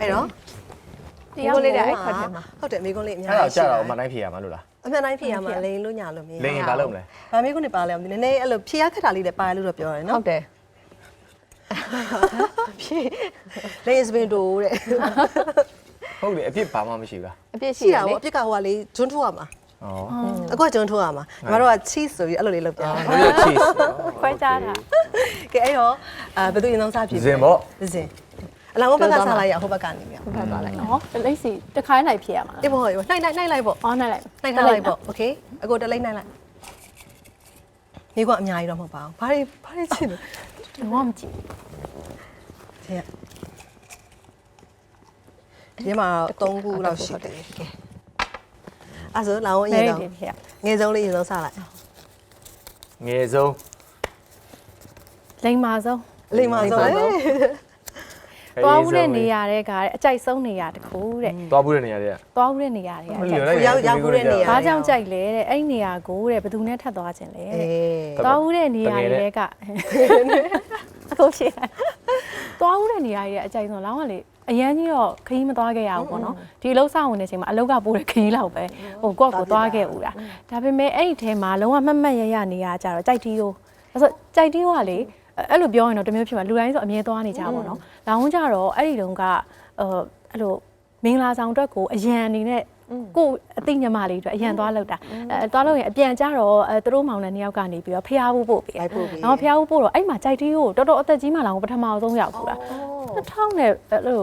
အဲ့တော့တရားလေးတဲ့အဲ့ခက်တယ်မှာဟုတ်တယ်မိကုန်းလေးအများအဲ့ကြီးဒါကြာရှိတော့အမှန်တိုင်းဖြေရမှာလို့လား အမှန်တိုင်းဖြေရမှာလိန်လို့ညာလို့မရလိန်ရင်ဘာလုပ်မလဲ။ဗာမိကုန်းနေပါလဲအောင်ဒီနည်းနည်းအဲ့လိုဖြေရခက်တာလေးလည်းပါရလို့တော့ပြောရတယ်ဟုနော်တ်တယ်။ဖြေလိန်စပင်တိုတဲ့ဟုတ်တယ်အပြစ်ဘာမှမရှိဘူးလားအပြစ်ရှိရှိရတာလေပေါ့အပြစ်ကဟိုကလေးဂျွန်းထိုးရမှာဩ။အခုကဂျွန်းထိုးရမှာ။ညီမတို့က cheese ဆိုပြီးအဲ့လိုလေးလုပ်ပြတယ်ဘယ်လို cheese ခွဲခြားတာ။ကဲအဲ့တော့အာဘယ်သူရင်ဆုံးစဖြစ်ဇင်ပေါ့ ဇင် အလာဘက်ကစားလိုက်ရဟိုဘက်ကနေမြ။ဟုတ်ပါသွားလိုက်နော်တလိပ်စီတစ်ခါနိုင်ဖြည့်ရမှာအေးပေါ့ဟုတ်ပြီ။နှိုက်နှိုက်နှိုက်လိုက်ပေါ့အော်နိုင်လိုက်။နှိုက်ထားလိုက်ပေါ့။ Okay ။အကိုတလိပ်နှိုက်လိုက်။ဒီကအများကြီးတော့မဟုတ်ပါဘူး။ဘာတွေဘာတွေချစ်လို့တော့မကြည့်။ဒီကဒီမှာ3ခုလောက်ရှိတယ်။ကဲ။အဲ့ဆိုလောင်းရေတော့ငယ်ဆုံးလေးရေတော့စားလိုက်။ငယ်ဆုံးလိမ္မာဆုံးလိမ္မာဆုံး သွားဦးတဲ့နေရာတဲ့ကအကြိုက်ဆုံးနေရာတစ်ခုတဲ့သွားဘူးတဲ့နေရာတွေကသွားဦးတဲ့နေရာတွေကအကြိုက်ကိုရောက်ရောက်ဘူးတဲ့နေရာဘာကြောင့်ကြိုက်လဲတဲ့အဲ့ဒီနေရာကိုတဲ့ဘယ်သူနဲ့ထပ်သွားခြင်းလဲအေတဲ့း သွားဦးတဲ့နေရာတွေကအခုရှိတယ်သွားဦးတဲ့နေရာတွေကအကြိုက်ဆုံးလောင်းကလေအရန်ကြီးတော့ခရီးမသွားခဲ့ရဘူးပေါ့နော်ဒီအလုပ်ဆောင်ဝင်တဲ့အချိန်မှာအလုပ်ကပိုးတဲ့ခရီးလောက်ပဲဟိုကိုယ့်ကိုသွားခဲ့ဦးတာဒါပေမဲ့အဲ့ဒီထဲမှာလုံးဝမှတ်မှတ်ရရနေရကြတော့ကြိုက်တီးရောအဲ့ဆိုကြိုက်တီးရောကလေ အဲ့လိုပြောရင်တော့တမျိုးဖြစ်မှာလူတိုင်းဆိုအမြဲသွားနေကြပါတော့နော်လောင်းကြတော့အဲ့ဒီတုန်းကအဲအဲ့လိုမင်္ဂလာဆောင်အတွက်ကိုအရန်အနေနဲ့ကိုယ်အသိညမလေးအတွက်အရန်သွားလောက်တာအဲသွားလို့ရင်အပြန်ကြတော့အဲသူတို့မောင်နှံနှစ်ယောက်ကနေပြီးတော့ဖျားဖို့ပို့ပေးလိုက်ပို့ပေး။နောက်ဖျားဖို့ပို့တော့အဲ့မှာကြိုက်တီးကိုတော်တော်အသက်ကြီးမှလောင်ပထမအောင်ဆုံးရောက်ဘူးလား။2000နဲ့အဲ့လို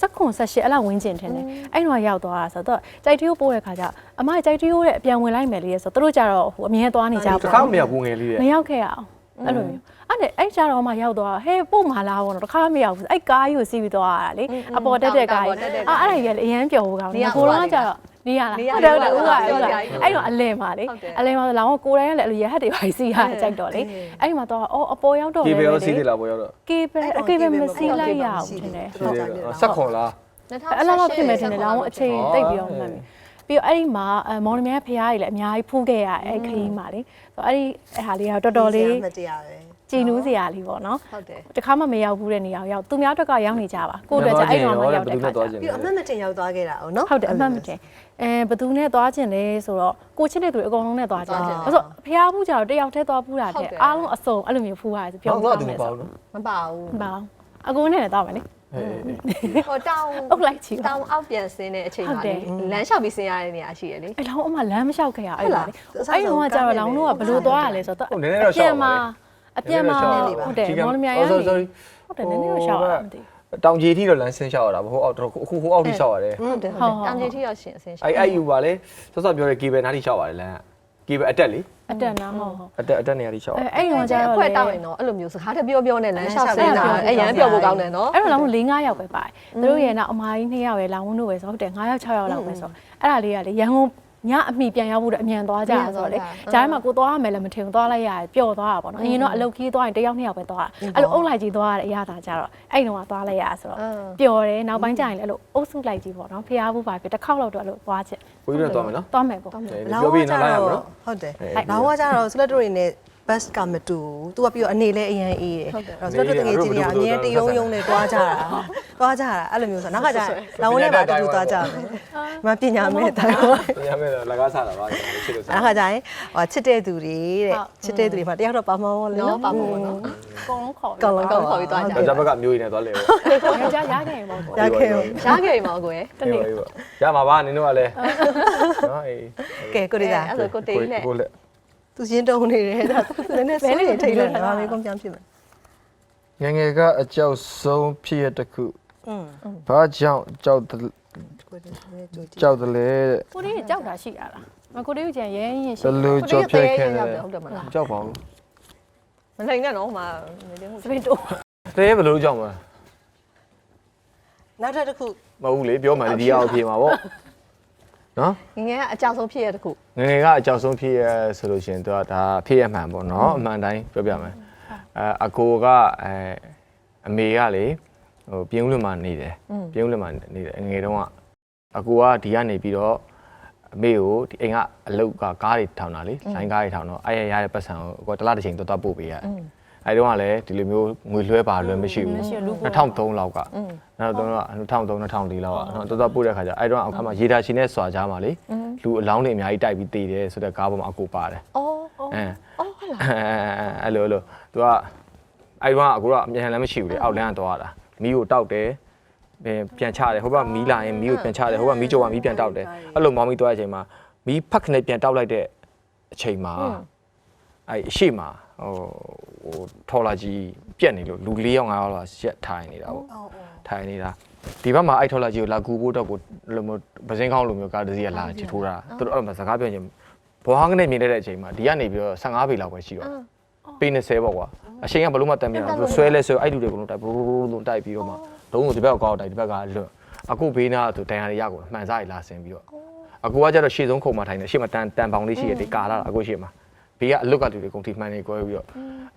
စက်ခွန်ဆက်ရှစ်အဲ့လောက်ဝင်းကျင်ထင်တယ်။အဲ့တော့ရောက်သွားတာဆိုတော့ကြိုက်တီးကိုပို့တဲ့ခါကျအမကြိုက်တီးကိုတဲ့အပြန်ဝင်လိုက်မယ်လေဆိုတော့သူတို့ကြတော့ဟိုအမြဲသွားနေကြတစ်ပေါ့ခါမရောက်ဘူးငယ်လေးတဲ့မရောက်ခဲ့ရအောင် အဲ့လိုမျိုးအဲ့ဒါအဲ့ကြတော့မှရောက်သွားဟဲပို့မှာလားဘောတော့တစ်ခါမရောက်ဘူးအဲ့ကားကြီးကိုစီးပြီးသွားရတာလေအပေါ်တက်တဲ့ကားကြီးအဲ့အဲ့ဒါကြီးလည်းအရန်ပျော်ဖို့ကောင်းတယ်ကိုတော့ကြတော့နေရလားဟုတ်တယ်ဟုတ်တယ်ဦးကဦးကအဲ့တော့အလဲမှာလေအလဲမှာလောင်ကိုတိုင်းကလည်းအဲ့လိုရဟတ်တွေပါစီးရကြိုက်တော့လေအဲ့မှာတော့အော်အပေါ်ရောက်တော့ကေလေဘယ်ရောစီးသေးလားပေါ်ရောက်တော့ကေဘယ်အကေဘယ်မစီးလိုက်ရအောင်ထင်တယ်ဆက်ခွန်လားအဲ့လောက်လောက်ဖြစ်မယ်ထင်တယ်လောင်အချိန်တိတ်ပြီးတော့မှတ်ပြီ ပြီးတော့အဲ့ဒီမှာမော်နမရဲ့ဖရားကြီးလည်းအများကြီးဖူးခဲ့ရအဲ့ခရီးမှာလေအဲ့ဒီအဲ့ဟာလေးကတော်တော်လေးမတရားပဲကြည်နူးစရာလေးပေါ့နော်ဟုတ်တယ်တခါမှမရောက်ဘူးတဲ့နေရာကိုရောက်သူများအတွက်ကရောက်နေကြပါကိုယ့်အတွက်ကျအဲ့တော့မှရောက်တဲ့ခါကျသွားခြင်းပြီးတော့အမှတ်မတင်ရောက်သွားခဲ့တာ哦နော်ဟုတ်တယ်အမှတ်မတင်အဲဘသူနဲ့သွားခြင်းလဲဆိုတော့ကိုချစ်တဲ့သူတွေအကုန်လုံးနဲ့သွားခြင်းအဲ့ဆိုဖျားဘူးကြတော့တယောက်တည်းသွားဘူးတာတဲ့အားလုံးအစုံအဲ့လိုမျိုးဖူးရတယ်ဆိုပြောပြောင်းပြသွားမယ်သူမဆိုပေါ့နော်မပါဘူးဘာအကူနဲ့လည်းသွားမယ်လေ ဟိုတောင်းအုပ်လိုက်ချီပါတောင်းအောက်ပြန်ဆင်းတဲ့အချိန်မှာဟုတ်တယ်လေလမ်းလျှောက်ပြီးဆင်းရတဲ့နေရာရှိရလေအဲ့လောင်းအမလမ်းမလျှောက်ခဲ့ရအဲ့ဒါလေဟုတ်လားအဲ့တော့ကကြတော့လောင်းတို့ကဘလို့သွားရလဲဆိုတော့ဟုတ်နည်းနည်းတော့ရှောက်ပါလေအပြန်မှာဟုတ်တယ်မော်လမြိုင်ရနေ sorry sorry ဟုတ်တယ်နည်းနည်းတော့ရှောက်ရမသိတောင်ကြီးထိတော့လမ်းဆင်းရှောက်ရတာဟိုအောက်တော့အခုဟိုအောက်ထိရှောက်ရတယ်ဟုတ်တယ်ဟုတ်တယ်တောင်ကြီးထိရောက်ရှင်အဆင်းရှိအဲ့အဲ့ယူပါလေစောစောပြောတဲ့ကေဘယ်နားထိရှောက်ရတယ်လမ်းကေ ဘယ်အတက်လေအတက်နာဟုတ်ဟုတ်အတက်အတက်နေရာထိရှောက်အဲ့အဲ့တော့ကြတော့အခွဲတောင်းရင်တော့အဲ့လိုမျိုးစကားတပြောပြောနဲ့လမ်းလျှောက်ဆင်းတာအရန်ပြောဖို့ကောင်းတယ်နော်အဲ့တော့လောင်း၄၅ယောက်ပဲပါတယ်သူတို့ရဲ့နောက်အမကြီး2ယောက်ပဲလောင်းဝန်းတို့ပဲဆိုဟုတ်တယ်9ယောက်6ယောက်လောက်ပဲဆိုအဲ့ဒါလေးကလေရန်ကုန် ညအမိပြန်ရောက်ဖို့အမြန်သွားကြတာဆိုတော့လေဂျားမှာကိုသွားရမယ်လည်းမထင်ဘူးသွားလိုက်ရတယ်ပျော့သွားတာပေါ့နော်အရင်တော့အလုတ်ကြီးသွားရင်တယောက်နှစ်ယောက်ပဲသွားတာအဲ့လိုအုပ်လိုက်ကြီးသွားရတဲ့အရာသာကြတော့အဲ့တုန်းကသွားလိုက်ရဆိုတော့ပျော်တယ်နောက်ပိုင်းကျရင်လည်းအဲ့လိုအုပ်စုလိုက်ကြီးပေါ့နော်ဖျားဖို့ပါပြတစ်ခေါက်လောက်တော့အဲ့လိုသွားချက်ကိုကြီးတော့သွားမယ်နော်သွားမယ်ပေါ့ပြောပြီးနောက်လိုက်ရမနော်ဟုတ်တယ်အဲ့လောင်းကကြတော့စလက်တို့တွေနဲ့ bus ကမတူဘူး။ तू ကပြီးတော့အနေလဲအရင်အေးတယ်။အဲ့တော့စလက်တို့တကယ်ကြီးတွေကအမြဲတယုံယုံနဲ့တွားကြတာ။တွားကြတာအဲ့လိုမျိုးဆိုနောက်ကကြလောင်းနဲ့ပါအတူတူတွားကြမယ်။မပညာမဲ့တာ။ရမယ်တော့လကားစားတာပါချစ်လို့စားအဲ့ခါကျရင်ဟိုချစ်တဲ့သူတွေတဲ့ချစ်တဲ့သူတွေမှာတယောက်တော့ပါမောလေနော်နော်ပါဖို့ပေါ့နော်အကုန်လုံးခေါ်ကောင်းလုံးကောင်းခေါ်ပြီးသွားကြတော့ဂျာဘက်ကမျိုးရည်နဲ့သွားလေပေါ့ယောက်ျားရခဲ့ရင်ပေါ့ကိုရခဲ့ရောရခဲ့ပြီမောကိုယ်တနေ့ရမှာပါနင်တို့ကလည်းနော်အေးကဲကိုရီးသာအဲ့ဒါကိုတေးနဲ့ကိုလက် သူရှင်းတုံးနေတယ်ဒါသူနည်းနည်းဆွေးနေထိတ်လို့ဒါလေးကုန်ပြန်ဖြစ်မယ်ငငယ်ကအကြောက်ဆုံးဖြစ်ရတစ်ခုอืมဘာကြောင့်ကြောက်တယ်ကိုရီးသာကြိုကြည့်ကြောက်တယ်လေတဲ့ကိုလေးကြောက်တာရှိရလားမကိုလေးကျန်ရဲရင်ရှိဘယ်လိုကြောက်ဖြစ်ခဲ့လဲဟုတ်တယ်မလားကြောက်ပါဘူးမနိုင်နဲ့နော်ဟိုမှာနေတယ်ဟုတ်စပင်းတိုးတဲဘယ်လိုကြောက်မလဲနောက်ထပ်တစ်ခုမဟုတ်ဘူးလေပြောမှလည်းဒီအောင်ဖြေမှာပေါ့ နော်ငငယ်ကအကြောက်ဆုံးဖြစ်ရတဲ့ခုငငယ်ကအကြောက်ဆုံးဖြစ်ရဆိုလို့ရှိရင်သူကဒါဖြစ်ရမှန်ပေါ့နော်အမှန်တိုင်းပြောပြမယ်အဲအကိုကအဲအမေကလေဟိုပြင်းဦးလွတ်မှာနေတယ်ပြင်းဦးလွတ်မှာနေတယ်ငယ်တုန်းကအကိုကဒီကနေပြီးတော့အမေကိုဒီအိမ်ကအလုတ်ကကားတွေထောင်တာလေလိုင်းကားတွေထောင်တော့အဲ့ရရတဲ့ပတ်စံကိုအကိုတစ်လားတစ်ချိန်တော့တော့ပို့ပေးရတယ် အဲတုန်းကလည်းဒီလိုမျိုးငွေလွှဲပါလွှဲမရှိဘူးမရှိဘူးလူပို့2003လောက်ကနောက်တော့2003 2004လောက်ကနော်တော်တော်ပို့တဲ့ခါကျအဲတုန်းကအခါမှာရေဒါရှင်နဲ့စွာကြားမှာလေလူအလောင်းတွေအများကြီးတိုက်ပြီးတည်တယ်ဆိုတော့ကားပေါ်မှာအကူပါတယ်အော်အဲအော်ဟုတ်လားအဲ့လိုအဲ့လိုသူကအဲ့တော့အကူတော့အမြန်လည်းမရှိဘူးလေအောက်လမ်းကသွားတာမီးကိုတောက်တယ်ပြန်ပြန်ချတယ်ဟိုဘက်မီးလာရင်မီးကိုပြန်ချတယ်ဟိုဘက်မီးကြောကမီးပြန်တောက်တယ်အဲ့လိုမောင်းပြီးသွားတဲ့အချိန်မှာမီးဖက်ခနဲ့ပြန်တောက်လိုက်တဲ့အချိန်မှာအဲ့အရှိမ ဟိုဟိုထော်လာကြီးပြက်နေလို့လူ၄ယောက်၅ယောက်လောက်ရက်ထိုင်နေတာပေါ့ထိုင်နေတာဒီဘက်မှာအဲ့ထော်လာကြီးကိုလာကူဖို့တော့ကိုလိုမျိုးပစင်းကောင်းလိုမျိုးကားတစ်စီးကလာချစ်ထိုးတာသူတို့အဲ့မှာစကားပြောချင်းဘွားကနေမြင်တဲ့အချိန်မှာဒီကနေပြီးတော့15ပေလောက်ပဲရှိတော့ပေ20ပေါ့ကွာအချိန်ကဘလို့မှတမ်းမြင်တော့ဆွဲလဲဆွဲအဲ့လူတွေကတော့တိုက်ဘလို့လို့တိုက်ပြီးတော့မှလုံးဝဒီဘက်ကကောက်တိုက်ဒီဘက်ကလွတ်အခုဘေးနာဆိုတန်ရရကိုမှန်စားရလာဆင်ပြီးတော့အခုကကျတော့ရှေ့ဆုံးခုံမထိုင်နေရှေ့မှာတန်တန်ပေါင်လေးရှိရဒီကာလာအခုရှေ့မှာ ဘေးကအလုတ်ကလူတွေကုန်ထိမှန်နေကွဲပြီးတော့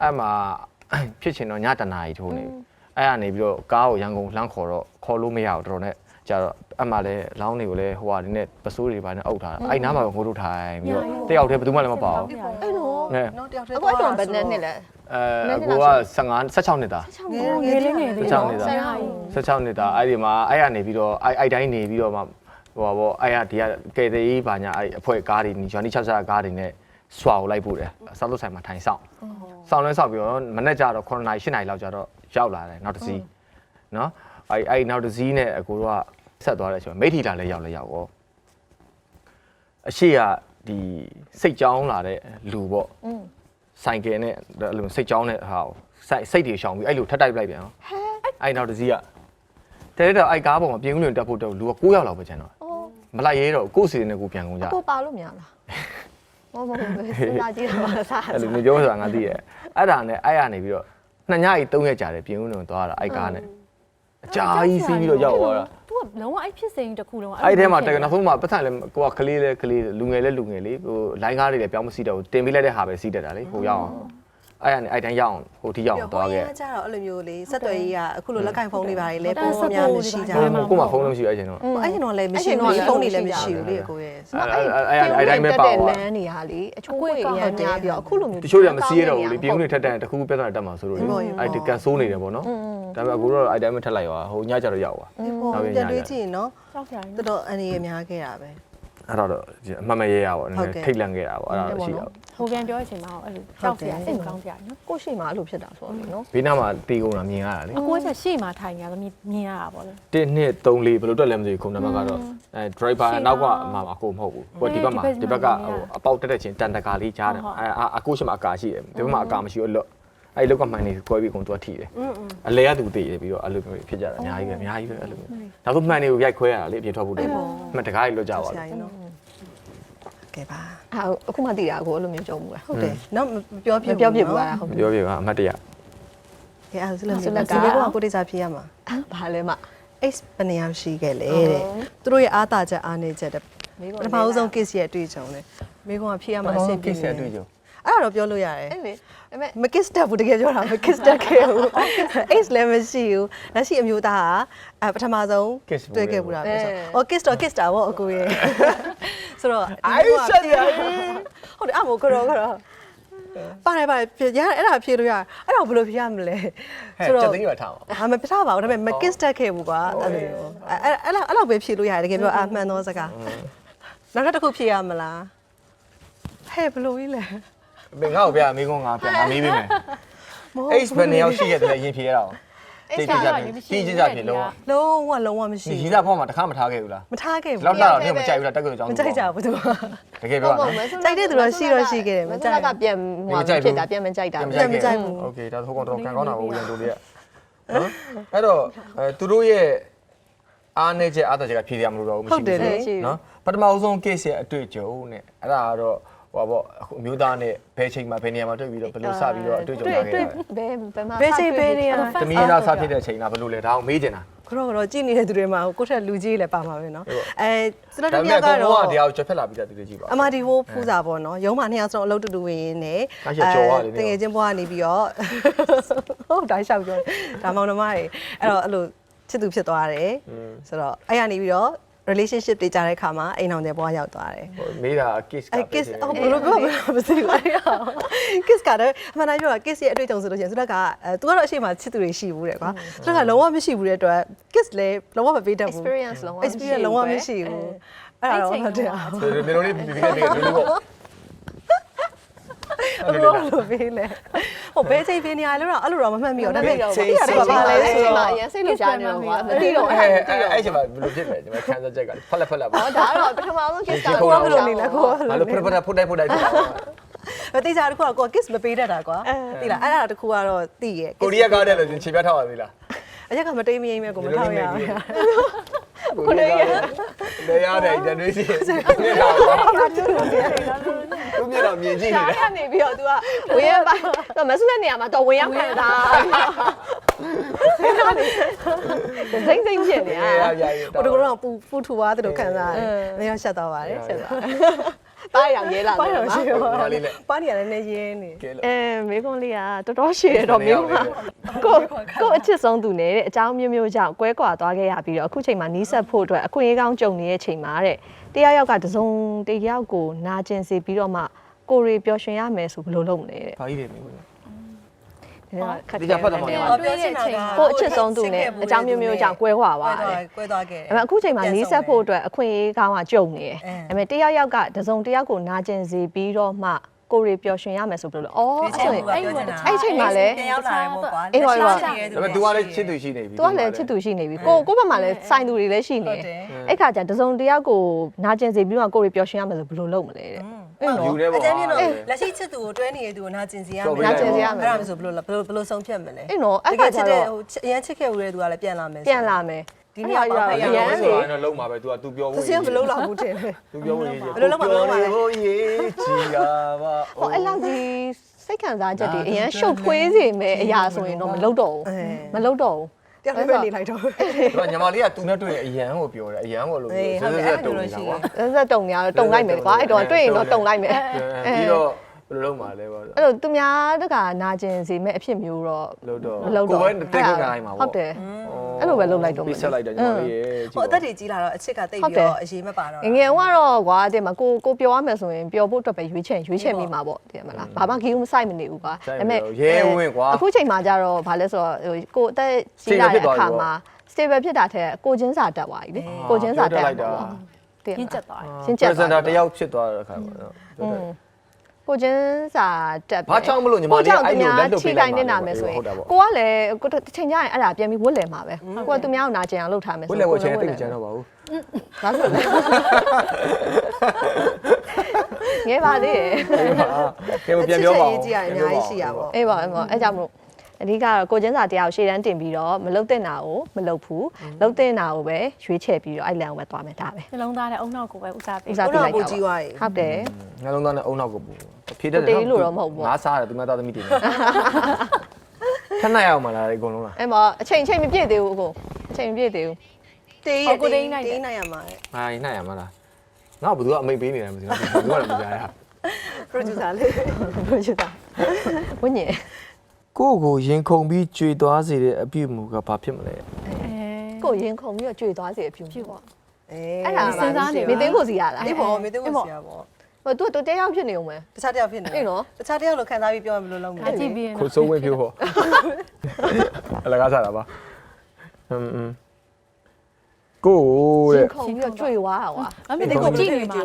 အဲ့မှာဖြစ်ချင်တော့ညတနာရီထိုးနေအဲ့ကနေပြီးတော့ကားကိုရန်ကုန်လှမ်းခေါ်တော့ခေါ်လို့မရဘူးတော်တော်နဲ့ကြတော့အမှလည်းလောင်းတွေကိုလည်းဟိုဟာဒီနဲ့ပစိုးတွေပါနဲ့အုပ်ထားတာအဲ့နားမှာငိုတို့ထိုင်ပြီးတော့တယောက်တည်းဘယ်သူမှလည်းမပါဘူးအဲ့လိုနဲနော်တယောက်တည်းအခုတော့ဘယ်နဲ့နှစ်လဲအဲအကိုက15 16နှစ်သားငယ်ငယ်လေးငယ်လေး16နှစ်သား16နှစ်သားအဲ့ဒီမှာအဲ့ရနေပြီးတော့အဲ့အဲ့တိုင်းနေပြီးတော့မှဟိုပါဗောအဲ့ရဒီကကယ်သေးဘာညာအဲ့အဖွဲ့ကားတွေဂျွန်နီ60ကားတွေနဲ့ စွာကိုလိုက်ပို့တယ်ဆောက်လို့ဆိုင်မှာထိုင်ဆောင်ဆောင်လဲဆောက်ပြီးတော့မနေ့ကျတော့9နာရီ10နာရီလောက်ကျတော့ရောက်လာတယ်နောက်တစ်စီးနော်အဲ့အဲ့နောက်တစ်စီးနဲ့အကိုတို့ကဆက်သွားတဲ့အချိန်မှာမိထီလာလဲရောက်လဲရောက်ရောအရှိကဒီစိတ်ကြောင်းလာတဲ့လူပေါ့ဆိုင်ကယ်နဲ့အဲ့လိုစိတ်ကြောင်းနဲ့ဟာစိတ်စိတ်တွေရှောင်ပြီးအဲ့လိုထပ်တိုက်ပလိုက်ပြန်နော်အဲ့နောက်တစ်စီးကတဲတဲ့တော့အဲ့ကားပေါ်မှာပြင်းဦးလွင်တက်ဖို့တော့လူက9ယောက်လောက်ပဲကျန်တော့မလိုက်ရဲတော့ကိုယ့်စီနဲ့ကိုယ်ပြန်ကုန်ကြကိုပါလို့မရလားမ ဟုတ်ဘူးစဉ်းစားကြည့်တော့မစားအဲ့လိုမျိုးပြောဆိုတာငါသိရဲ့အဲ့ဒါနဲ့အဲ့ရနေပြီးတော့နှစ်ညကြီး၃ရက်ကြာတယ်ပြင်းဦးလွင်သွားတာအဲ့ကားနဲ့အကြာကြီးစီးပြီးတော့ရောက်သွားတာသူကလုံးဝအဲ့ဖြစ်စဉ်တစ်ခုလုံးအဲ့ထဲမှာတကယ်နောက်ဆုံးမှာပတ်သက်လဲကိုကကလေးလဲကလေးလူငယ်လဲလူငယ်လေးဟိုလိုင်းကားတွေလည်းပြောင်းမစီးတော့ဘူးတင်ပေးလိုက်တဲ့ဟာပဲစီးတတ်တာလေဟိုရောက်အောင် အဲ့ရနေအဲ့တန်းရောက်အောင်ဟိုထိရောက်အောင်သွားခဲ့ကြတော့အဲ့လိုမျိုးလေစက်သွယ်ရေးကအခုလိုလက်ကင်ဖုန်းတွေပါလေပုံပုံများမရှိကြကိုဘူးကိုမှဖုန်းလည်းမရှိဘူးအဲ့ချိန်တော့အဲ့ကျွန်တော်လည်းမရှိဘူးဖုန်းတွေလည်းမရှိဘူးလေကိုရဲ့ အဲ့အဲ့အဲ့တိုင်းပဲပါတဲ့သွားလမ်းနေဟာလေအချိုးကိုရမ်းများပြီးတော့အခုလိုမျိုးတချို့တွေကမစီးရတော့ဘူးလေပြင်းဦးနေထက်တန်တခုခုပြဿနာတက်မှာဆိုလို့လေအဲ့ဒီကန်ဆိုးနေတယ်ပေါ့နော်ဒါပေမဲ့အခုတော့အဲ့တိုင်းပဲထက်လိုက်ရောဟိုညကြတော့ရောက်သွားပြန်တွေးကြည့်ရင်နော်ကြောက်ကြရတယ်တော်တော်အနေရများခဲ့တာပဲ အဲ့တော့အမှတ်မရရပါဘူးနည်းနည်းထိတ်လန့်ခဲ့တာပေါ့အဲ့ဒါတော့ရှိတာဟိုပြန်ပြောတဲ့အချိန်မှာအဲ့လိုကြောက်စရာစိတ်မကောင်းစရာနော်ကိုရှိမှအဲ့လိုဖြစ်တာဆိုတော့နော်ဘေးနားမှာတီးကုန်တာမြင်ရတာလေအကိုကရှေ့မှာထိုင်နေရတော့မြင်ရတာပေါ့လေ1 2 3 4ဘယ်လိုတက်လဲမသိဘူးခုနံပါတ်ကတော့အဲ driver နောက်ကမှာအကိုမဟုတ်ဘူးဟိုဒီဘက်မှာဒီဘက်ကဟိုအပေါက်တက်တဲ့ချင်းတန်တကာလေးကြားတယ်အဲအကိုရှိမှအကာရှိတယ်ဒီဘက်မှာအကာမရှိဘူးအလွတ် အဲ့လောက်ကမှန်နေကွဲပြီးကုန်သွားထိတယ်အလဲကသူတည်တယ်ပြီးတော့အဲ့လိုမျိုးဖြစ်ကြတာအများကြီးပဲအများကြီးပဲအဲ့လိုမျိုးနောက်ဆုံးမှန်နေကိုရိုက်ခွဲရတာလေအပြင်ထွက်ဖို့တည်းမှန်တကားကြီးလွတ်ကြပါဆလားရာကြီးနော်ကဲပါဟာအခုမှတည်တာကိုအဲ့လိုမျိုးကြုံမှုလားဟုတ်တယ်နော်ပြောပြမပြောပြဘူးလားဟုတ်ပြောပြပါအမတ်တရကဲအဲ့ဒါဆိုလည်းဆိုလည်းဒီဘက်ကကိုတိစားဖြေရမှာဘာလဲမအိတ်ဘယ်နေရာရှိခဲ့လဲတဲ့သူတို့ရဲ့အားသာချက်အားနေချက်တဲ့မေးပခွန်းထမဦးဆုံး case ရဲ့အတွေ့အကြုံလေမိကုံကဖြေရမှာအဆင်ပြေကိစ္စတွေ့ကြ အဲ့ဒါတော့ပြောလို့ရတယ်အဲ့လေဒါပေမဲ့မ kiss တက်ဘူးတကယ်ပြောတာမ kiss တက်ခဲ့ဘူး ace လည်းမရှိဘူးလက်ရှိအမျိုးသားကအဲပထမဆုံး Kiss ဘူးတွေ့ခဲ့ဘူးလားအဲပြောဆို။အော် kiss တော့ kiss တာဗောအကိုရဲ့ဆိုတော့အိုက်ဆက်ရဟုတ်တယ်အမို့ကတော့ကတော့ပါတယ်ပါတယ်ဖြေရအဲ့ဒါဖြေလို့ရအဲ့တော့ဘယ်လိုဖြေရမလဲဆိုတော့ကျသိရထားပါအာမပြထားပါဘူးဒါပေမဲ့မ kiss တက်ခဲ့ဘူးကွာအဲ့လိုမျိုးအဲ့အဲ့အဲ့လောက်ပဲဖြေလို့ရတယ်တကယ်ပြောအာမှန်သောစကားနောက်တစ်ခုဖြေရမလားဟဲ့ဘယ်လိုကြီးလဲ ဘယ်ငါ့ကိုပြအမေကုန်းငါပြန်ငါမေးပေးမယ် Ace ဘယ်နေရောက်ရှိခဲ့တယ်လဲရင်ဖြေရအောင်တိတ်ကြကြပြီတိကျကြပြီလုံးဝ လုံးဝလုံးဝမရှိ ဒီရီ ဘူး သားဖောက်မှာတခါမထားခဲ့ဘူးလား မထားခဲ့ဘူး လောက်လာတော့နေမကြိုက်ဘူးလားတက်ကယ်ကြောင်း မကြိုက်ကြဘူးသူ တကယ်ပြော ဟုတ် တာ ပါမယ် ကြိုက်တဲ့သူတော့ရှိတော့ရှိခဲ့တယ်မ မ ကြို ကြို က် က်ကပြန်ဟိုဖြစ်တာပြန်မကြိုက်တာ မကြိုက်ခဲ့โอเคဒါဆိုတော့ကန်ကောင်းတာဘူးရန်တူလေးနော်အဲ့တော့အဲသူတို့ရဲ့အားနေချက်အားတချက်ကဖြေရမလို့တော့မရှိဘူးနော်ပထမဆုံး case ရဲ့အတွေ့အကြုံနဲ့အဲ့ဒါကတော့ ဟိုပါပေါ့အခုအမျိုးသားနဲ့ဘယ်ချိန်မှာဘယ်နေရာမှာတွေ့ပြီးတော့ဘယ်လိုစပြီးတော့အတွေ့အကြုံလာခဲ့တာလဲ ဘယ်ဘယ်မှာ ဘယ်ချိန်ဘယ်နေရ တမီးသားစားဖြစ်တဲ့အချိန်လားဘယ်လိုလဲဒါအောင်မေးချင်တာ ခရောခရောကြည့်နေတဲ့သူတွေမှာကိုယ့်ထက်လူကြီးလည်းပါမှာပဲเนาะအဲစနတ ဒါ မ ပေ ရ မဲ့ က ကို တော့ ကတရားကိုချက်ဖက်လာပြီးသားသူတွေကြည့်ပါ အမဒီဟိုဖူးစာပေါ့နော်ရုံးမှာနှစ်ယောက်စလုံးအလုပ်တူတူဝင်ရင်းနဲ့ အားရှိကြော်ရတယ်လေ တကယ်ချင်းဘွားကနေပြီးတော့ဟုတ်တိုင်းလျှောက်ပြောဒါမောင်နှမတွေအဲ့တော့အဲ့လိုချစ်သူဖြစ်သွားတယ်ဆိုတော့အဲ့ရနေပြီးတော့ relationship တွေကြားတဲ့ခါမှာအိမ်အောင်တဲ့ဘဝရောက်သွားတယ်ဟိုမေးတာ kiss ကအဲ kiss ဟိုဘယ်လိုပြောမလဲမသိဘူးအဲ့ kiss ကတော့အမှန်တိုင်းပြောတာ kiss ရဲ့အတွေ့အကြုံဆိုလို့ရှိရင်ဆိုတော့ကအဲ तू ကတော့အရှိမချစ်သူတွေရှိဘူးတဲ့ကွာဆိုတော့ကလုံးဝမရှိဘူးတဲ့အတွက် kiss လည်းလုံးဝမပေးတတ်ဘူး experience လုံးဝ experience လုံးဝမရှိဘူးအဲ့ဒါတော့ဟုတ်တယ်အောင်ဒီလိုလေးဒီဒီဒီလိုပေါ့ ဘယ်လိုလုပ်ပေးလဲဟိုဘယ်ချိန်ပြနေရလဲတော့အဲ့လိုတော့မမှတ်မိတော့ဒါပေမဲ့တော့သိရစိတော့တ်ပါပါလဲလဲဆိုဆိုတော့တော့အရင်စိတ်လို့ကြားနေတော့ကွာမသိတော့အဲအဲ့အဲအဲ့ချိန်မှာဘယ်လိုဖြစ်လဲဒီမှာခံစားချက်ကဖက်လက်ဖက်လက်ပါဟောဒါတော့ပထမဆုံး kiss ကကိုကဘယ်လိုနေလဲကိုကဘာလို့ဖက်ဖက်လက်ဖုတ်တိုက်ဖုတ်တိုက်ဖြစ်တာမသိကြတခုကကိုက kiss မပေးတတ်တာကွာသိလားအဲ့ဒါတခုကတော့သိရကိုရီးယားကားတဲ့လို့ခြေပြတ်ထောက်ရသေးလားအရက်ကမတိမ်မရင်မဲ့ကိုမထောက်ရဘူး ကိုရီးယားလေရတယ် generation နေလာသူမြေတော့မြင်ကြည့်နေဒါတယ်ကနေပြီးတော့ तू ကဝင်ရပါတော့မဆုတဲ့နေရာမှာတော့ဝင်ရောက်ခံတာစိမ့်စိမ့်ဖြစ်နေရရရရဟိုတကတော့ပူပူထူသွားတယ်လို့ခံစားရတယ်။နေရာရှက်သွားပါတယ်ရှက်သွား။ တားရောင်ရဲလာပါတယ်တော့ရှက်ပါသွားလေးနဲ့။ပါနေရတယ်နေရင်းနေကဲလို့အဲမေကွန်လေးကတော်တော်ရှည်ရတော့မေကွန်ကကိုကိုအချစ်ဆုံးသူနဲ့တဲ့အကြောင်းမျိုးမျိုးကြောင့်ကွဲကွာသွားခဲ့ရပြီးတော့အခုချိန်မှာနီးစပ်ဖို့အတွက်အခွင့်အရေးကောင်းကြုံနေတဲ့ချိန်မှာတဲ့တယောက်ယောက်ကတစုံတယောက်ကိုနာကျင်စေပြီးတော့မှကိုရီပျော်ရွှင်ရမယ်ဆိုဘယ်လိုလုပ်မလဲတဲ့ဘာကြီးလဲမျိုးဒါက ခက်ဒီကြဖတ်တယ်မှာတွေ့တဲ့အချိန်မှာကိုအချစ်ဆုံးသူနဲ့အကြောင်းမျိုးမျိုးကြောင့်ကွဲကွာသွားတယ်ကွဲသွားခဲ့အဲ့မဲ့အခုချိန်မှာနီးစပ်ဖို့အတွက်အခွင့်အရေးကောင်းကကြုံနေတယ်အဲ။အဲ့မဲ့တယောက်ယောက်ကတစုံတယောက်ကိုနာကျင်စေပြီးတော့မှ ကိုရီပျော်ရွှင်ရမယ်ဆိုဘယ်လိုလဲ။အော်အဲ့ဆိုရင်အဲ့အဲ့ချိန်မှာလည်းပြန်ရောက်လာတယ်ပေါ့ကွာအေးပါအေးပါဒါပေမဲ့ तू ကလည်းချစ်သူရှိနေပြီသူကလည်းချစ်သူရှိနေပြီကိုကိုဘက်မှာလည်းစိုင်သူတွေလည်းရှိနေဟုတ်တယ်အဲ့ခါကျတစုံတယောက်ကိုနာကျင်စေပြီးတော့ကိုရီပျော်ရွှင်ရမယ်ဆိုဘယ်လိုလုပ်မလဲတဲ့အဲ့ယူနေအပေါ့ကြမ်းပြတော့လက်ရှိချစ်သူကိုတွဲနေတဲ့သူကိုနာကျင်စီရမယ်နာကျင်စီရမယ်အဲ့ဒါမျိုးဆိုဘယ်လိုလဲဘယ်လိုဘယ်လိုဆုံးဖြတ်မလဲအဲ့နော်အဲ့တကခါယ်ကျချစ်တဲ့တော့ဟိုအရင်ချစ်ခဲ့ဦးတဲ့သူကလည်းပြန်လာမယ်ပြန်လာမယ် ဒီနေ့ကပါပဲ အ ရ ရ န် န် ဆို လေ ရင်တော့လုံးပါပဲ तू က तू ပြော သူ ဖို့ စင်းဘယ်လိုလောက်ဘူးတင်လဲ तू ပြောဖို့ရေး ဘယ်လိုလုပ်မှာလဲ ဟိုရေးချီကပါ ဟောအဲ့လောက်ကြီးစိတ်ခံစားချက်တွေအရန်ရှုပ်ထွေးစေမယ်အရာဆိုရင်တော့မလုပ်တော့ဘူးမလုပ်တော့ဘူး တရားပဲနေလိုက်တော့ သူကညီမလေးက तू နဲ့တွေ့ရင်အရန်ကိုပြောတယ်အရန်ကိုလို့ အေးဟုတ်တယ်အဲ့လိုလိုရှိတယ် ဆက်ဆက်တုံနေရတော့တုံလိုက်မယ်ကွာအဲ့တော့တွေ့ရင်တော့တုံလိုက်မယ် ပြီးတော့ဘယ်လိုလုပ်မှာလဲပေါ့ အဲ့တော့သူများတကနာကျင်စေမဲ့အဖြစ်မျိုးတော့ လို့တော့ မလုပ်တော့ ကိုပဲတိတ်ခွင့်နိုင်မှာပေါ့ ဟုတ်တယ် အဲ့လိုပဲလုပ်လိုက်တော့မယ်ပြီးဆက်လိုက်တော့ညီမလေးရေဟိုအသက်တွေကြီးလာတော့အချစ်ကတိတ်ပြီးတော့အရေးမပါတော့ငယ်ငယ်ကတော့ကွာတဲ့မှာကိုကိုပြောရမယ်ဆိုရင်ပြောဖို့အတွက်ပဲရွေးချယ်ရွေးချယ်မိမှာပေါ့တည်မလားဘာမှခီးဦးမဆိုင်မနေဘူးကွာရဲအခုချိန်မှာကျတော့ဘာလဲဆိုတော့ကိုအသက်ကြီးလာတဲ့အခါမှာ stable ဖြစ်တာထက်ကိုချင်းစာတက်သွားပြီလေကိုချင်းစာတက်ပေါ့တည်ရင်းချက်သွားတယ်ချင်းကျကျက်က်စင်တာသွားတယောက်ဖြစ်သွားတဲ့အခါပေါ့နော် ကိုချင်းစာတက်ဘာကြောင့်မလို့ညီမလေးအဲ့လိုလက်လုပ်ပေးလိုက်နေတာမယ်ဆိုရင်ဟုတ်တာပေါ့ကိုကလည်းကိုတစ်ချိန်ကျရင်အဲ့ဒါပြန်ပြီးဝတ်လည်မှာပဲကိုကသူများကိုနာကျင်အောင်လုပ်ထားမယ်ဝက်လက်ဝက်ချင်တိတ်မချမ်းတော့ပါဘူးဘာလို့လဲငယ်ပါသေးတယ်ကဲပြန်ပြောပါဦးရေးကြည့်ရအများကြီးရှိရပါဘောအေးပါအေးပါအဲ့ကြောင့်မလို့ အဓိကတော့ကိုချင်းစာတရားကိုရှေ့တန်းတင်ပြီးတော့မလုတ်တဲ့နာကိုမလုတ်ဘူးလုတ်တဲ့နာကိုပဲရွေးချယ်ပြီးတော့အဲ့လန်ကိုပဲသွားမယ်ဒါပဲနှလုံးသားနဲ့အုံနောက်ကိုပဲဦးစားပေးဦးစားခုနကပူကြီးသွားရေဟုတ်တယ်ငါလုံးသားနဲ့အုံနောက်ကိုပူဖြည့်တတ်တေးလို့တော့မဟုတ်ဘူးငါစားတယ်သူမသားသမီးတင်တယ်ခဏရအောင်မလားအကုန်လုံးလားအဲ့မှာအချိန်ချိန်မပြည့်သေးဘူးအကိုအချိန်မပြည့်သေးဘူးတေးရတေးနိုင်ရမှာဟာညရမှာလားငါဘယ်သူကအမိတ်ပေးနေတယ်မသိဘူးဘယ်သူကလည်းမကြားရ producer လေးဘယ်လိုချတာဝိညာဉ် ကိုကိုရင်ခုန်ပြီးကြွေသွားစေတဲ့အပြုမူကဘာဖြစ်မလဲအဲကိုရင်ခုန်ပြီးတော့ကြွေသွားစေအဖြူပေါ့အေးအဲ့ဒါမင်းသိန်းကိုစီရလားဒီပေါ်မင်းတို့ဆရာပေါ့ဟိုသူကတယောက်ဖြစ်နေုံပဲတခြားတယောက်ဖြစ်နေအေးနော်တခြားတယောက်လို့ခံစားပြီးပြောရင်ဘယ်လိုလုပ်မလဲအကြည့်ပြီးရင်ခိုးစိုးဝင်းဖြိုးဟောအလကားစားတာပါဟွန်း ကိုရတဲ့င်ခုန်ပြီးတော့ကြွေသွားတာကွာအမေကိုကြည့်နေမှာ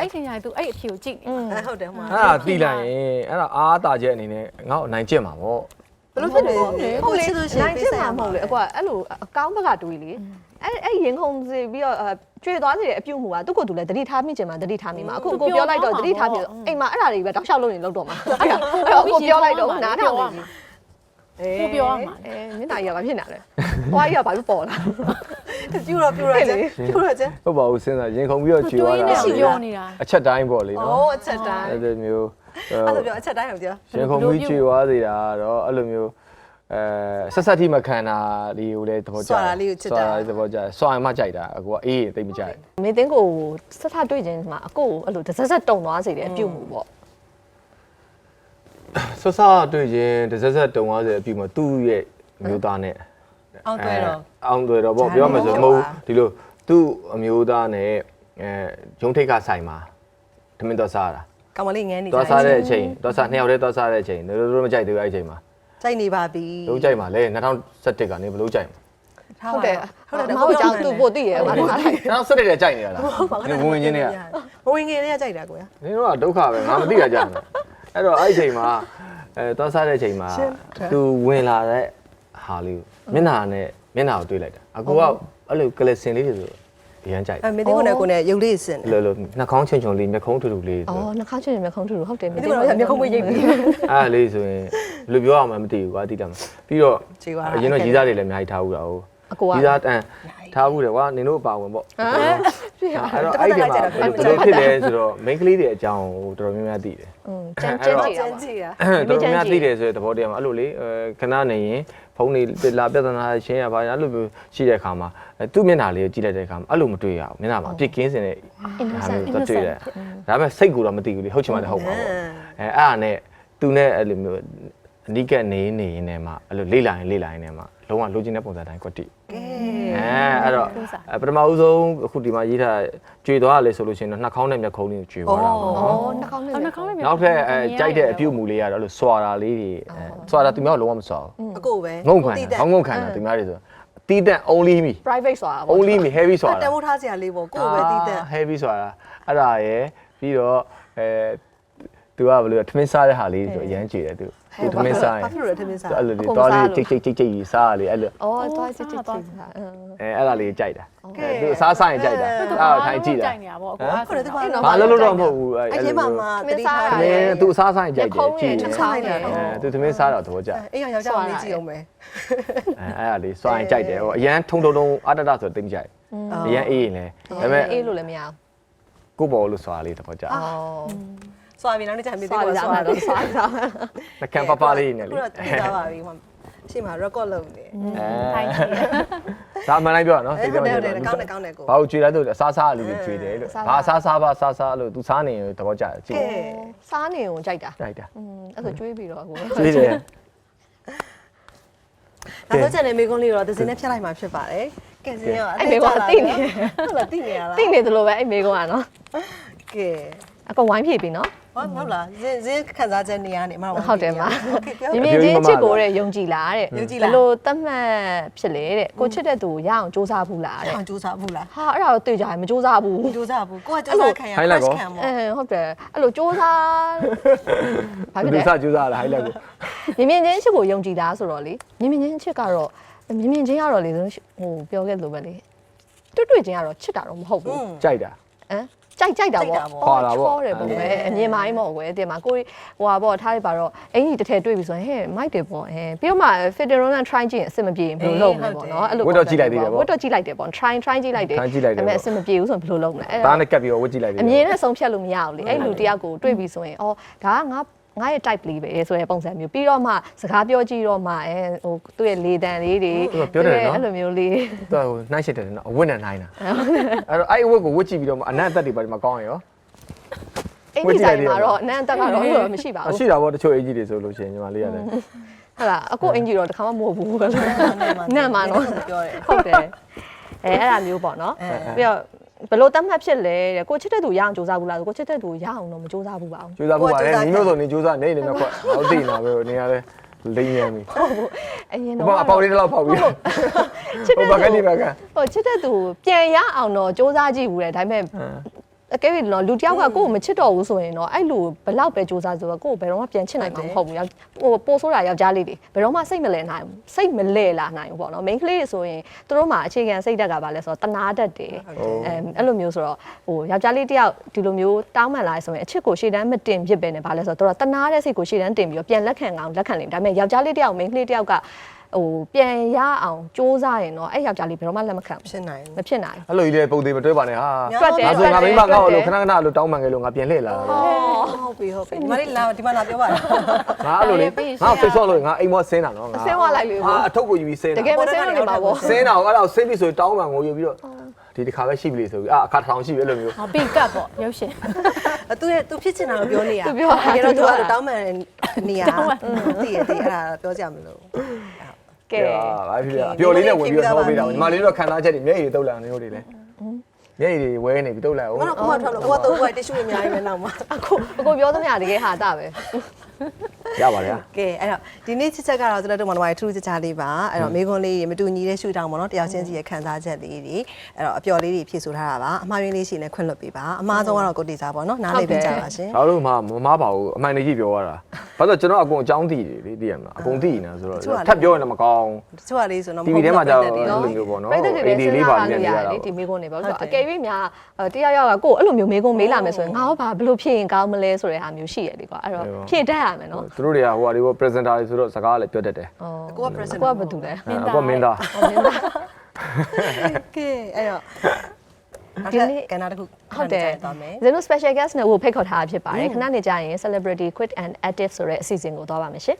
အဲ့ချိန်ကျရင် तू အဲ့အဖြူကြည့်နေအဲဟုတ်တယ်ဟိုမှာအဲ့ဒါတိလိုက်ရင်အဲ့ဒါအားတာချက်အနေနဲ့ငါ့ကိုနိုင်ကျင့်မှာပေါ့ဘယ်လိုဖြစ်လဲဟုတ်လေနိုင်ချင်မှာမဟုတ်လေအကွာအဲ့လိုအကောင်းဘက်ကတွေးလေအဲ့အဲ့ရင်ခုန်စီပြီးတော့ကြွေသွားစေတဲ့အပြုတ်မှုကသူ့ကိုယ်သူလည်းတတိထားမိချင်မှာတတိထားမိမှာအခုကိုပြောလိုက်တော့တတိထားပြီအိမ်မှာအဲ့ဒါတွေပဲတောက်လျှောက်လုပ်နေလောက်တော့မှာအဲ့ဒါအဲ့တော့ကိုပြောလိုက်တော့နားထောင်နေပြီ ကိုပြောရမှာအဲမျက်နှာကြီးကဘာဖြစ်နေလဲ။ဟွာကြီးကဘာလို့ပေါ်လာပြူတော့ပြူတော့ကျပြူတော့ကျဟုတ်ပါဘူးစဉ်းစားရင်ခုန်ပြီးတော့ကြွေတွေးသွားနေတာစီပြောနေတာအချက်တိုင်းပေါ့လေဩနော်အချက်တိုင်းအဲ့လိုမျိုးအဲ့လိုပြောအချက်တိုင်းအောင်ပြောရင်ခုန်ပြီးကြွေသွားစေတာကတော့အဲ့လိုမျိုးအဲဆက်ဆက်ထိမခံတာလေးကိုလည်းသဘောကျတယ်သဘောကျတယ်စွာရင်မှကြိုက်တာအကူကအေးတိတ်မကြိုက်။မင်းတင်းကိုဆက်ထတွေ့ခြင်းမှာအကိုကိုအဲ့လိုတစ်ဆက်ဆက်တုံသွားစေတဲ့အပြုတ်မှုပေါ့ ဆွဆတွေ့ချင်းတစ်ဆက်ဆက်တုံသွားစေအပြီးမှာသူ့ရဲ့မျိုးသားနဲ့အောင်တွေ့တော့အောင်တွေ့တော့ပေါ့ပြောမှဆိုမဟုတ်ဒီလိုသူ့အမျိုးသားနဲ့အဲရုံထိတ်ကဆိုင်မှာတမင်တော့စားတာကောင်မလေးငန်းနေတော့စားတဲ့အချိန်တော့စားနှစ်ယောက်တည်းတော့စားတဲ့အချိန်တို့တို့မကြိုက်သေးဘူးအဲ့ဒီအချိန်မှာကြိုက်နေပါပြီတို့ကြိုက်မှာလေ2017ကနေဘလို့ကြိုက်မှာဟုတ်တယ်ဟုတ်တယ်မဟုတ်ကြောင်သူ့ပို့သိရပါလား2017တည်းကြိုက်နေရလားဝင်ဝင်ချင်းတွေကမဝင်ငယ်လေးကကြိုက်တာကိုရနင်တို့ကဒုက္ခပဲငါမသိရကြဘူး အဲ့တော့အဲ့ဒီအချိန်မှာအဲတော့စားတဲ့အချိန်မှာသူဝင်လာတဲ့ဟာလေးကိုမျက်နှာနဲ့မျက်နှာကိုတွေ့လိုက်တာအကူကအဲ့လိုကလစင်လေးတွေဆိုအရန်ကြိုက်အဲမင်းတို့ကလည်းကိုနဲ့ရုပ်လေးစင်လိုလိုနှာခေါင်းချွန်ချွန်လေးမျက်ခုံးထူထူလေးအော်နှခါချွတ်မျက်ခုံးထူဟုတ်တယ်မင်းတို့ကမျက်ခုံးမရိပ်ပြီအဲ့လေးဆိုရင်ဘယ်လိုပြောအောင်မမသိဘူးကွာတိတယ်မှာပြီးတော့ခြေသွားတာအရင်တော့ရီးသားတွေလည်းအများကြီးထားဘူးတာဟုတ်အကိုကရီးသားတန်ထားဘူးတယ်ကွာနင်တို့အပါဝင်ပေါ့ဟမ် ဖြစ်ရအဲ့တော့အဲ့ဒီမှာဘယ်လိုဖြစ်လဲဆိုတော့ main ကလေးတွေအကြောင်းကိုတော်တော်များများသိတယ်อืมကြမ်းကြမ်းကြည့်တာကျန်းပါကြည့်ရတော်တော်များများသိတယ်ဆိုတဲ့သဘောတရားမှာအဲ့လိုလေအဲခဏနေရင်ဖုန်းတွေလာပြဿနာရှင်းရပါအဲ့လိုမျိုးရှိတဲ့အခါမှာအဲသူ့မျက်နှာလေးကိုကြည့်လိုက်တဲ့အခါမှာအဲ့လိုမတွေ့ရဘူးမျက်နှာမှာအပြစ်ကင်းစင်တဲ့ဟာမျိုးတော့တွေ့တယ်ဒါပေမဲ့စိတ်ကူတော့မသိဘူးလေဟုတ်ချင်မှလည်းဟုတ်ပါဘူးအဲအဲ့ဒါနဲ့သူနဲ့အဲ့လိုမျိုး အနိကနေနေရင်လည်းမှအဲ့လိုလေးလာရင်လေးလာရင်လည်းမှလုံးဝလိုချင်တဲ့ပုံစံတိုင်းကွက်တိကဲအဲအဲ့တော့အဲပထမဦးဆုံးအခုဒီမှာရေးထားကြွေသွားရလေဆိုလို့ရှိရင်တော့နှာခေါင်းနဲ့မျက်ခုံးလေးကိုကြွေသွားတာပေါ့နော်အော်နှခါနဲ့အော်နှာခေါင်းလေးနောက်ထပ်အဲကြိုက်တဲ့အပြုတ်မူလေးကတော့အဲ့လိုစွာတာလေးတွေအဲစွာတာသူများလုံးဝမစွာဘူးအကိုပဲငုံခံတာငုံငုံခံတာသူများတွေဆိုတီးတန့် only me private ဆိုတာပေါ့ only me heavy စွာတတာန်ဖိုးထားစရာလေးပေါ့ကိုပဲတည်တဲ့အာ heavy စွာတာအဲ့ဒါရယ်ပြီးတော့အဲသူကဘယ်လိုလဲထမင်းစားတဲ့ဟာလေးဆိုအရန်ကြည့်တယ်သူ သူထမင်းစားရင်ဘာဖြစ်လို့လဲထမင်းစားအဲ့လိုလေးတော်လေးချိတ်ချိတ်ချိတ်ချိတ်ကြီးစားရလေအဲ့လိုအော်သွားချစ်ချစ်ချစ်အဲအဲ့ဒါလေးကြိုက်တာအဲသူစားစားရင်ကြိုက်တာအဲ့ဒါထိုင်ကြည့်တာကြိုက်နေတာပေါ့ကိုကဟုတ်တယ်ဒီမှာဘာလို့လို့တော့မဟုတ်ဘူးအရင်မှမှတတိထားမင်းသူစားစားရင်ကြိုက်တယ်ကြည့်ချတယ်စားတယ်အဲသူသမင်းစားတော့သဘောကျအေးရောယောက်ျားလေးကြည့်အောင်ပဲအဲအဲ့ဒါလေးစွာရင်ကြိုက်တယ်ဟိုအရန်ထုံထုံထုံအတတဆိုတိတ်ကြိုက်အရန်အေးရင်လည်းဒါပေမဲ့အေးလို့လည်းမရဘူးကိုပေါ်လို့စွာလေးသဘောကျအော် စွာပြီနောက်နေ့ကျရင်မင်းသွားတို့ကြကစွာတာတော့တော့စားစားနှကံပပလေးနဲ့လေခုတော့တည်သားပါပြီဟိုရှေ့မှာ record လုပ်နေထိုင်ကြည့်ဒါမှန်တိုင်းပြောရနော်အဲ့ဟုတ်တယ်ဟုတ်တယ်ကောင်းတယ်ကောင်းတယ်ကိုဘာလို့ကြွေလိုက်တော့အစားစားလေးတွေကြွေတယ်လို့ဘာအစားစားပါအစားစားလို့သူစားနေရင်သဘောကျတယ်ကြည့်ကဲစားနေုံကြိုက်တာကြိုက်တာอืมအဲ့ဆိုကျွေးပြီးတော့ကိုကြည့်တယ်နောက်ဆုံးချက်နေမိကုန်းလေးတော့သစင်းနဲ့ဖြတ်လိုက်မှာဖြစ်ပါတယ်ကဲစင်းရောအဲ့မေကတိနေဟုတ်လားတိနေရလားတိနေတယ်လို့ပဲအဲ့မေကကနော်ကဲအကောင်ဝိုင်းဖြည့်ပြီနော် ဟုတ်ဟုတ်လားဇင်းဇင်းခံစားချက်နေရနေအမဟုတ်ဟုတ်တယ်မဒီမြင်ချင်းချစ်ကိုတဲ့ယုံကြည်လားတဲ့ယုံကြည်လားဘလို့တတ်မှတ်ဖြစ်လေတဲ့ကိုချစ်တဲ့သူရအောင်စ조사ဘူးလားတဲ့အောင်စ조사ဘူးလားဟာအဲ့ဒါတော့တွေ့ကြရင်မစ조사ဘူးစ조사ဘူးကိုကစ조사ခံရ crash ခံပေါ့အဲဟုတ်တယ်အဲ့လိုစ조사ဘာဖြစ်လဲစ조사စ조사လား highlight ကိုမြင်မြင်ချင်းချစ်ကိုယုံကြည်လားဆိုတော့လေမြင်မြင်ချင်းချစ်ကတော့မြင်မြင်ချင်းကတော့လေဟိုပြောခဲ့လို့ပဲလေတွေ့တွေ့ချင်းကတော့ချစ်တာတော့မဟုတ်ဘူးကြိုက်တာဟမ် ကြိုက်ကြိုက်တာပေါ့ခေါ်တာပေါ့ချောတယ်ပေါ့ပဲအမြင်မိုင်းပေါ့ကွယ်တင်မှာကိုဟိုဟာပေါ့ထားလိုက်ပါတော့အင်ကြီးတစ်ထည်တွေ့ပြီဆိုရင်ဟဲ့မိုက်တယ်ပေါ့ဟဲ့ပြီးတော့မှ fit and run try ကြည့်ရင်အဆင်မပြေရင်ဘယ်လိုလုပ်မလဲပေါ့နော်အဲ့လိုဝတ်တော့ကြည့်လိုက်သေးတယ်ပေါ့ဝတ်တော့ကြည့်လိုက်တယ်ပေါ့ try try ကြည့်လိုက်တယ် try ကြည့်လိုက်တယ်ဒါပေမဲ့ပေါ့အဆင်မပြေဘူးဆိုရင်ဘယ်လိုလုပ်မလဲအဲ့ဒါဒါနဲ့ကပ်ပြီးတော့ဝတ်ကြည့်လိုက်တယ်အမြင်နဲ့ဆုံးဖြတ်လို့မရဘူးလေအဲ့လူတယောက်ကိုတွေ့ပြီဆိုရင်အော်ဒါကငါ ငါရဲ့ type လေးပဲဆိုတဲ့ပုံစံမျိုးပြီးတော့မှစကားပြောကြည့်တော့မှအဲဟိုသူ့ရဲ့လေတံလေးတွေအဲ့လိုမျိုးလေးသူကဟိုနှိုင်းရှစ်တယ်နော်အဝတ်နဲ့နှိုင်းတာအဲ့တော့အဲ့အဝတ်ကိုဝတ်ကြည့်ပြီးတော့အနက်အသက်တွေပါဒီမှာကောင်းရောအဲ့ဒီဆိုင်မှာတော့အနံ့တက်ကတော့အဲ့လိုမရှိပါအဘူးရှိတာပေါ့တချို့အကြီးတွေဆိုလို့ရှိရင်ညီမလေးရတယ်ဟုတ်လားအခုအင်ဂျီတော့တခါမှမဟုတ်ဘူးလို့နတ်မှာနော်ပြောတယ်ဟုတ်တယ်အဲအဲ့ဒါမျိုးပေါ့နော်ပြီးတော့ ဘယ်လိုတတ်မှတ်ဖြစ်လဲတဲ့ကိုချစ်တဲ့သူရအောင်စူးစမ်းဘူးလားကိုချစ်တဲ့သူရအောင်တော့မစူးစမ်းဘူးပါဘူးကြိုးစားဖို့ပါတယ်ညီမျိုးဆိုနေကြိုးစားနေနေတော့ခွက်ဟုတ်သိနေတာပဲနေရတယ်လိမ့်ရမ်းပြီအရင်ဟိုတော့မှာအပေါက်လေးတစ်လောက်ဖောက်ပြီးချစ်ဟိုတဲ့ဘက်ကနေသူဘက်ကဟိုချစ်တဲ့သူပြန်ရအောင်တော့စူးစမ်းကြည့်ဘူးတဲ့ဒါပေမဲ့ အကယ်၍တော့လူတယောက်ကကိုယ့်ကိုမချစ်တော့ဘူးဆိုရင်တော့အဲ့လိုဘလောက်ပဲစူးစမ်းဆိုတော့ကိုယ့်ကိုဘယ်တော့မှပြန်ချစ်နိုင်မှာမဟုတ်ဘူးဟိုပို့ဆိုးတာယောက်ျားလေးတွေဘယ်တော့မှစိတ်မလဲနိုင်ဘူးစိတ်မလဲလာနိုင်ဘူးပေါ့နော် main ကလေးတွေဆိုရင်သူတို့မှာအခြေခံစိတ်ဓာတ်ကဘာလဲဆိုတော့တနာတတ်တယ်အဲအဲ့လိုမျိုးဆိုတော့ဟိုယောက်ျားလေးတယောက်ဒီလိုမျိုးတောင်းမှန်လာဆိုရင်အချစ်ကိုရှေ့တန်းမတင်ဖြစ်ပဲနဲ့ဘာလဲဆိုတော့သူတို့တနာတဲ့စိတ်ကိုရှေ့တန်းတင်ပြီးတော့ပြန်လက်ခံအောင်လက်ခံလိမ့်မယ်ဒါပေမဲ့ယောက်ျားလေးတယောက် main ကလေးတယောက်က ဟိုပြန်ရအောင်စူးစမ်းရင်တော့အဲ့ယောက်ျားလေးဘယ်တော့မှလက်မခံဘူးဖြစ်နိုင်မဖြစ်နိုင်အဲ့လိုကြီးလေပုံသေးမတွဲပါနဲ့ဟာတွက်တယ် ဒါဆိုငါမိမငါ့ကိုလို့ခဏခဏလို့တောင်းပန်ခဲ့လို့ငါပြန်လှည့်လာတာဟုတ်ပြီဟုတ်ပြီဒီမှာလေးလာဒီမှာလာပြောပါလားငါအဲ့လိုလေငါ Facebook လို့ငါအိမ်မောဆင်းတာနော်ငါဆင်းသွားလိုက်လေဟာအထုပ်ကိုယူပြီးဆင်းတတာ ကယ်မဆင်းလို့နေမှာပေါ့ဆင်းတာကိုအဲ့ဒါကိုဆင်းပြီးဆိုတောင်းပန်ကိုယူပြီးတော့ဒီတစ်ခါပဲရှိပြီလေဆိုပြီးအာအခါထောင်ရှိပြီအဲ့လိုမျိုး ဟောပီကတ်ပေါ့ရုပ်ရှင် အသူရဲ့သူဖြစ်ချင်တာကိုပြောနေရသူပြောတာ တကယ်တော့သူသူပြောကတာတောင်းမှန်နေရသိရသိအဲ့ဒါပြောကြမလို့ ကဲဘာဖြစ်လဲအပျော်လေးနဲ့ဝင်ပြီးတော့ဟောပေးတာညီမလေးတို့ခံစားချက်တွေမျက်ရည်တုပ်လာနေလို့တွေလေမျက်ရည်တွေဝဲနေပြီတုတ်လိုက်အောင်ဘာလို့ကိုမထွက်လို့ကိုကတော့ကိုကတ िश ူတွေအများကြီးပဲနောက်မှာအခုအခုပြောသမျှတကယ်ဟာတာပဲ ရပါလေကဲအဲ့တော့ဒီနေ့ချစ်ချက်ကတော့ကျွန်တော်တို့မနမထူးချစ်ချလေးပါအဲ့တော့မိခွန်းလေးမတူညီတဲ့ရှူတောင်းပေါ့နော်တယောက်ချင်းစီရဲ့ခံစားချက်လေးတွေအဲ့တော့အပျော်လေးတွေဖြည့်ဆိုထားတာပါအမှားရင်းလေးရှိနေခွင့်လွှတ်ပေးပါအမှားဆုံးကတော့ကိုတေစာပေါ့နော်နားလေပေးကြပါရှင်ဒါတို့မှမမားပါဘူးအမှန်တကြီးပြောရတာဘာလို့ကျွန်တော်အကုန်အကြောင်းသိတယ်လေသိရမလားအကုန်သိနေတာဆိုတော့ထပ်ပြောရင်လည်းမကောင်းတချို့ကလေးဆိုတော့ TV ထဲမှာကြာတော့ဒီအဲ့နော်လိုမျိုးပေါ့နော်ပြည့်တဲ့တွေလေးပါလို့ရတယ်လေဒီမိကုန်းနေပါဆိုတော့အကယ်၍များတယောက်ယောက်ကကိုအဲ့လိုမျိုးမိကုန်းမေးလာမယ်ဆိုရင်ငါတို့ဘာဘလို့ဖြစ်ရင်ကောင်းမလဲဆိုတဲ့ဟာမျိုးရှိရလေကွာအဲ့တော့ဖြည့်တတ်ရမယ်နော်သူတို့တွေကဟိုဟာတွေပေါ့ presenter တွေဆိုတော့စကားလည်းပြောတတ်တယ်ကိုက president ကိုကဘာတူလဲအကောမင်းသားကဲအဲ့တော့ဒီနေ့ကဏ္ဍတစ်ခုဟုတ်တယ်သွားမယ်ဇင်တို့ special guest နဲ့ကိုဖိတ်ခေါ်ထားတာဖြစ်ပါတယ်ခဏနေကြရင် celebrity quit and active ဆိုတဲ့အစီအစဉ်ကိုသွားပါမယ်ရှင်